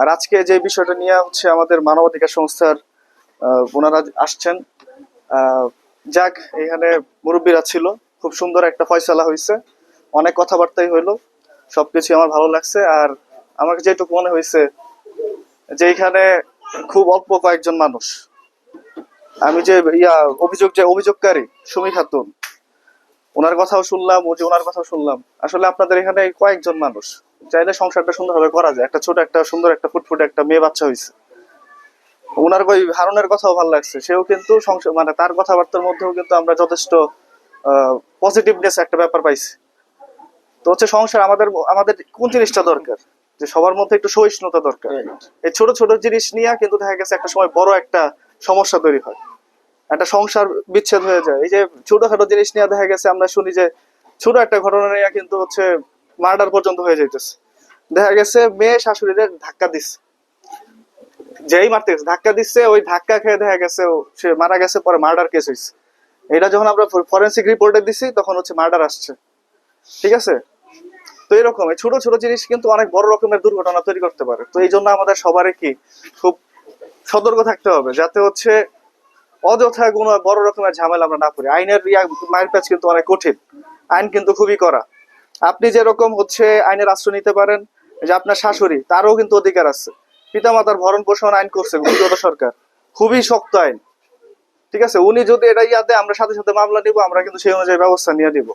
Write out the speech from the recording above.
আর আজকে যে বিষয়টা নিয়ে হচ্ছে আমাদের মানবাধিকার সংস্থার ওনারা আসছেন যাক, এখানে মুরব্বীরা ছিল, খুব সুন্দর একটা ফয়সালা হয়েছে, অনেক কথাবার্তাই হইল সবকিছু আমার ভালো লাগছে, আর আমার যেটুকু মনে হয়েছে যে এখানে খুব অল্প কয়েকজন মানুষ। আমি যে ইয়া, অভিযোগ যে অভিযোগকারী সুমি খাতুন ওনার কথাও শুনলাম ও যে ওনার কথাও শুনলাম। আসলে আপনাদের এখানে কয়েকজন মানুষ। চাইলে সংসারটা সুন্দরভাবে করা যায়। একটা ছোট একটা সুন্দর একটা ফুটফুটে একটা মেয়ে বাচ্চা হয়েছে। ওনার ওই হারুনের কথাও ভালো লাগছে। সেও কিন্তু মানে তার কথাবার্তার মধ্যেও কিন্তু আমরা যথেষ্ট পজিটিভনেস একটা ব্যাপার পাইছি। তো হচ্ছে সংসার আমাদের আমাদের কোন জিনিসটা দরকার? যে সবার মধ্যে একটু সহিষ্ণুতা দরকার। এই ছোট ছোট জিনিস নিয়ে কিন্তু দেখা গেছে একটা সময় বড় একটা সমস্যা তৈরি হয়। একটা সংসার বিচ্ছেদ হয়ে যায়। এই যে ছোটখাটো জিনিস নিয়ে দেখা গেছে, আমরা শুনি যে ছোট একটা ঘটনা নিয়ে কিন্তু হচ্ছে মার্ডার পর্যন্ত হয়ে যাইতেছে। দেখা গেছে মেয়ে শাশুড়িরে ধাক্কা দিচ্ছে যেই মারতে গেছে, ধাক্কা দিচ্ছে ওই ধাক্কা খেয়ে দেখা গেছে সে মারা গেছে, পরে মার্ডার কেস হয়েছে এটা যখন আমরা ফরেন্সিক রিপোর্টে দিছি, তখন হচ্ছে মার্ডার আসছে। ঠিক আছে? তো এরকম ছোট ছোট জিনিস কিন্তু অনেক বড় রকমের দুর্ঘটনা তৈরি করতে পারে। তো এই জন্য আমাদের সবারই কি খুব সতর্ক থাকতে হবে, যাতে হচ্ছে অযথা কোনো বড় রকমের ঝামেলা আমরা না করি। আইনের মায়ের প্যাচ কিন্তু অনেক কঠিন। আইন কিন্তু খুবই করা আপনি যেরকম হচ্ছে আইনের আশ্রয় নিতে পারেন, যে আপনার শাশুড়ি, তারও কিন্তু অধিকার আছে। পিতামাতার ভরণ পোষণ আইন করছে গুজরাট সরকার। খুবই শক্ত আইন। ঠিক আছে? উনি যদি এটা ইয়াতে আমরা সাথে সাথে মামলা নিব, আমরা কিন্তু সেই অনুযায়ী ব্যবস্থা নিয়ে নিব।